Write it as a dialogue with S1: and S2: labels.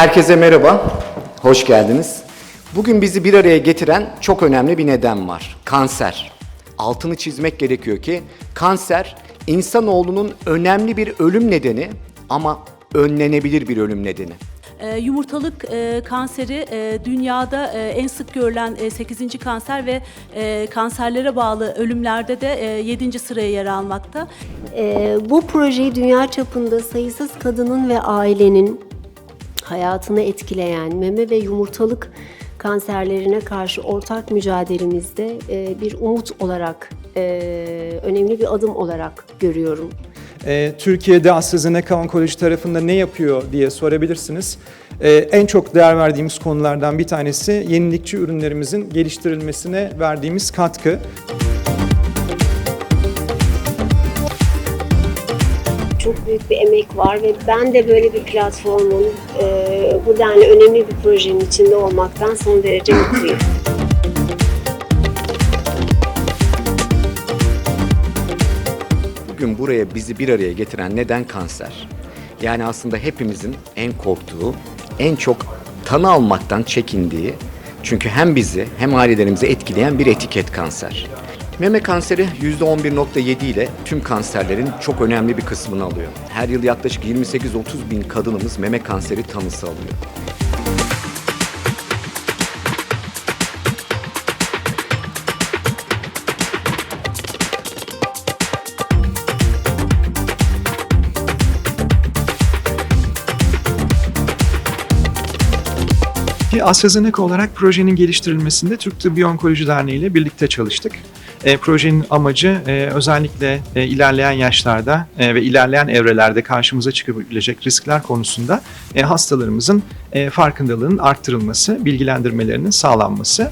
S1: Herkese merhaba, hoş geldiniz. Bugün bizi bir araya getiren çok önemli bir neden var. Kanser. Altını çizmek gerekiyor ki kanser insanoğlunun önemli bir ölüm nedeni ama önlenebilir bir ölüm nedeni.
S2: Ee, Yumurtalık e, kanseri e, dünyada e, en sık görülen e, 8. kanser ve e, kanserlere bağlı ölümlerde de 7. sıraya yer almakta.
S3: Ee, bu projeyi dünya çapında sayısız kadının ve ailenin hayatını etkileyen meme ve yumurtalık kanserlerine karşı ortak mücadelemizde e, bir umut olarak, e, önemli bir adım olarak görüyorum.
S4: Ee, Türkiye'de AstraZeneca Onkoloji tarafında ne yapıyor diye sorabilirsiniz. En çok değer verdiğimiz konulardan bir tanesi yenilikçi ürünlerimizin geliştirilmesine verdiğimiz katkı.
S3: Çok büyük bir emek var ve ben de böyle bir platformun, e, bu denli önemli bir projenin içinde olmaktan son derece mutluyum.
S1: Bugün buraya bizi bir araya getiren neden kanser. Yani aslında hepimizin en korktuğu, en çok tanı almaktan çekindiği, çünkü hem bizi hem ailelerimizi etkileyen bir etiket kanser. Meme kanseri %11.7 ile tüm kanserlerin çok önemli bir kısmını alıyor. Her yıl yaklaşık 28-30 bin kadınımız meme kanseri tanısı alıyor.
S4: Ki AstraZeneca olarak projenin geliştirilmesinde Türk Tıbbi Onkoloji Derneği ile birlikte çalıştık. E, projenin amacı e, özellikle e, ilerleyen yaşlarda e, ve ilerleyen evrelerde karşımıza çıkabilecek riskler konusunda e, hastalarımızın e, farkındalığının arttırılması, bilgilendirmelerinin sağlanması.